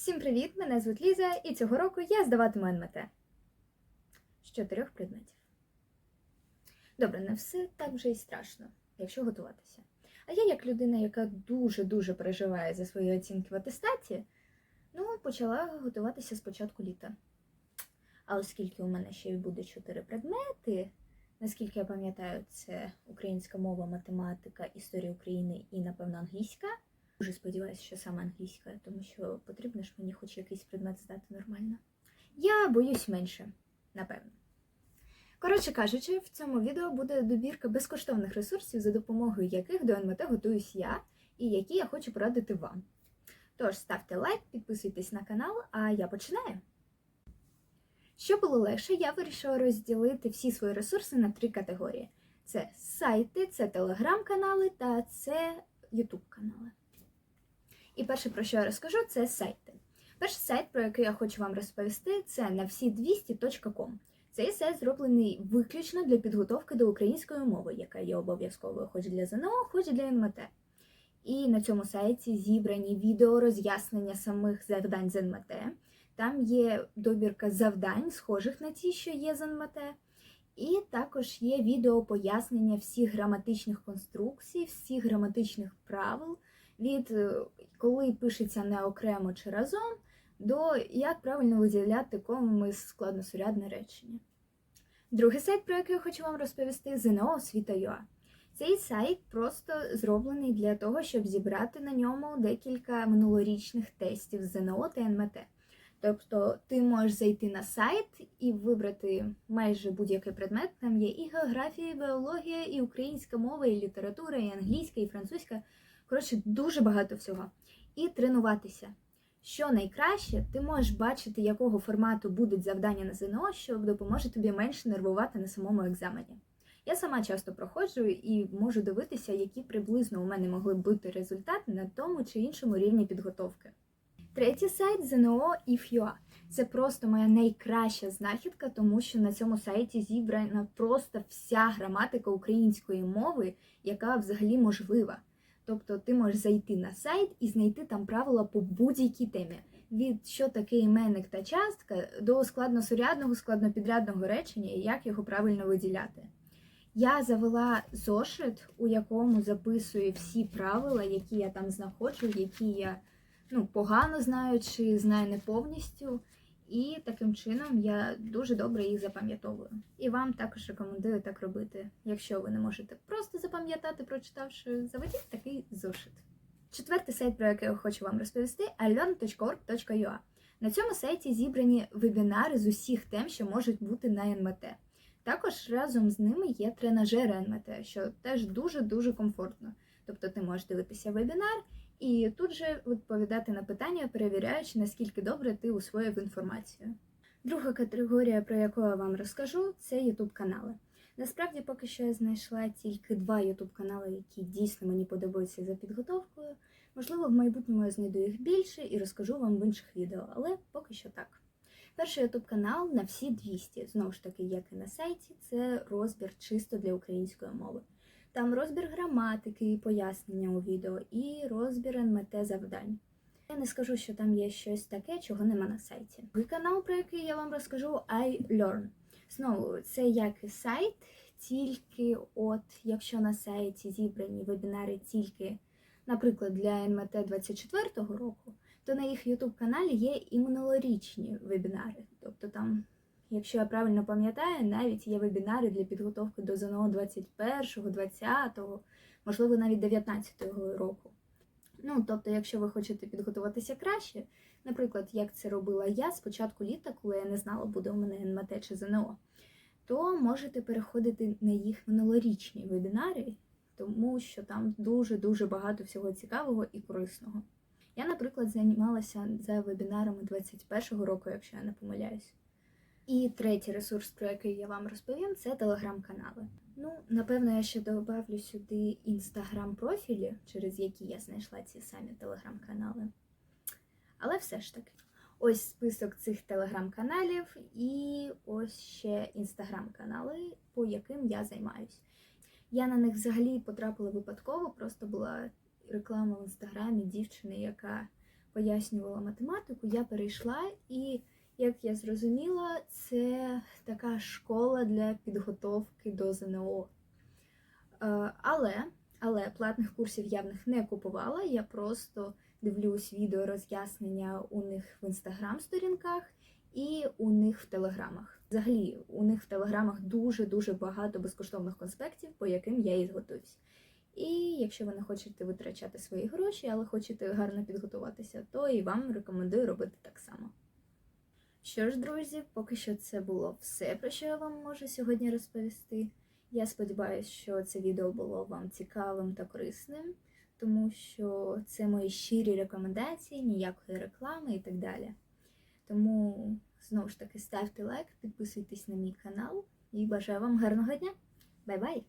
Всім привіт! Мене звуть Ліза, і цього року я здаватиму НМТ з чотирьох предметів. Добре, не все так вже і страшно, якщо готуватися. А я, як людина, яка дуже-дуже переживає за свої оцінки в атестаті, ну, почала готуватися з початку літа. А оскільки у мене ще й буде чотири предмети, наскільки я пам'ятаю, це українська мова, математика, історія України і, напевно, англійська. Дуже сподіваюся, що саме англійська, тому що потрібно ж мені хоч якийсь предмет здати нормально. Я боюсь менше, напевно. Коротше кажучи, в цьому відео буде добірка безкоштовних ресурсів, за допомогою яких до НМТ готуюсь я і які я хочу порадити вам. Тож ставте лайк, підписуйтесь на канал, а я починаю. Щоб було легше, я вирішила розділити всі свої ресурси на три категорії: це сайти, це телеграм-канали та це ютуб канали. І перше, про що я розкажу, це сайти. Перший сайт, про який я хочу вам розповісти, це на всі 200.com. Цей сайт зроблений виключно для підготовки до української мови, яка є обов'язковою хоч для ЗНО, хоч для НМТ. І на цьому сайті зібрані відео роз'яснення самих завдань з НМТ. Там є добірка завдань, схожих на ті, що є з НМТ. І також є відео пояснення всіх граматичних конструкцій, всіх граматичних правил від е, коли пишеться не окремо чи разом, до як правильно виділяти комами складносурядне речення. Другий сайт, про який я хочу вам розповісти, ЗНО освіта.ua. Цей сайт просто зроблений для того, щоб зібрати на ньому декілька минулорічних тестів ЗНО та НМТ. Тобто ти можеш зайти на сайт і вибрати майже будь-який предмет. Там є і географія, і біологія, і українська мова, і література, і англійська, і французька. Коротше, дуже багато всього. І тренуватися. Що найкраще, ти можеш бачити, якого формату будуть завдання на ЗНО, що допоможе тобі менше нервувати на самому екзамені. Я сама часто проходжу і можу дивитися, які приблизно у мене могли б бути результати на тому чи іншому рівні підготовки. Третій сайт ЗНО IFUA. Це просто моя найкраща знахідка, тому що на цьому сайті зібрана просто вся граматика української мови, яка взагалі можлива. Тобто ти можеш зайти на сайт і знайти там правила по будь-якій темі. Від що таке іменник та частка до складносурядного, складнопідрядного речення і як його правильно виділяти. Я завела зошит, у якому записую всі правила, які я там знаходжу, які я ну, погано знаю чи знаю не повністю. І таким чином я дуже добре їх запам'ятовую. І вам також рекомендую так робити, якщо ви не можете просто запам'ятати, прочитавши, заведіть такий зошит. Четвертий сайт, про який я хочу вам розповісти, learn.org.ua. На цьому сайті зібрані вебінари з усіх тем, що можуть бути на НМТ. Також разом з ними є тренажери НМТ, що теж дуже-дуже комфортно. Тобто ти можеш дивитися вебінар і тут же відповідати на питання, перевіряючи, наскільки добре ти усвоїв інформацію. Друга категорія, про яку я вам розкажу, це youtube канали. Насправді, поки що я знайшла тільки два youtube канали, які дійсно мені подобаються за підготовкою. Можливо, в майбутньому я знайду їх більше і розкажу вам в інших відео, але поки що так. Перший youtube канал на всі 200, знову ж таки, як і на сайті, це розбір чисто для української мови. Там розбір граматики і пояснення у відео, і розбір НМТ завдань. Я не скажу, що там є щось таке, чого нема на сайті. Другий канал, про який я вам розкажу, iLearn. Знову, це як сайт, тільки от якщо на сайті зібрані вебінари тільки, наприклад, для НМТ 24-го року, то на їх YouTube каналі є і минулорічні вебінари. Тобто там Якщо я правильно пам'ятаю, навіть є вебінари для підготовки до ЗНО 21-го, 20-го, можливо, навіть 19-го року. Ну, тобто, якщо ви хочете підготуватися краще, наприклад, як це робила я з початку літа, коли я не знала, буде у мене НМТ чи ЗНО, то можете переходити на їх минулорічні вебінари, тому що там дуже-дуже багато всього цікавого і корисного. Я, наприклад, займалася за вебінарами 21-го року, якщо я не помиляюсь. І третій ресурс, про який я вам розповім, це телеграм-канали. Ну, напевно, я ще добавлю сюди інстаграм-профілі, через які я знайшла ці самі телеграм-канали. Але все ж таки, ось список цих телеграм-каналів і ось ще інстаграм-канали, по яким я займаюсь. Я на них взагалі потрапила випадково, просто була реклама в інстаграмі дівчини, яка пояснювала математику, я перейшла, і як я зрозуміла, це така школа для підготовки до ЗНО. Е, Але, але платних курсів я в них не купувала. Я просто дивлюсь відео роз'яснення у них в інстаграм-сторінках і у них в телеграмах. Взагалі, у них в телеграмах дуже-дуже багато безкоштовних конспектів, по яким я і зготуюсь. І якщо ви не хочете витрачати свої гроші, але хочете гарно підготуватися, то і вам рекомендую робити так само. Що ж, друзі, поки що це було все, про що я вам можу сьогодні розповісти. Я сподіваюся, що це відео було вам цікавим та корисним, тому що це мої щирі рекомендації, ніякої реклами і так далі. Тому знову ж таки ставте лайк, підписуйтесь на мій канал і бажаю вам гарного дня. Бай-бай!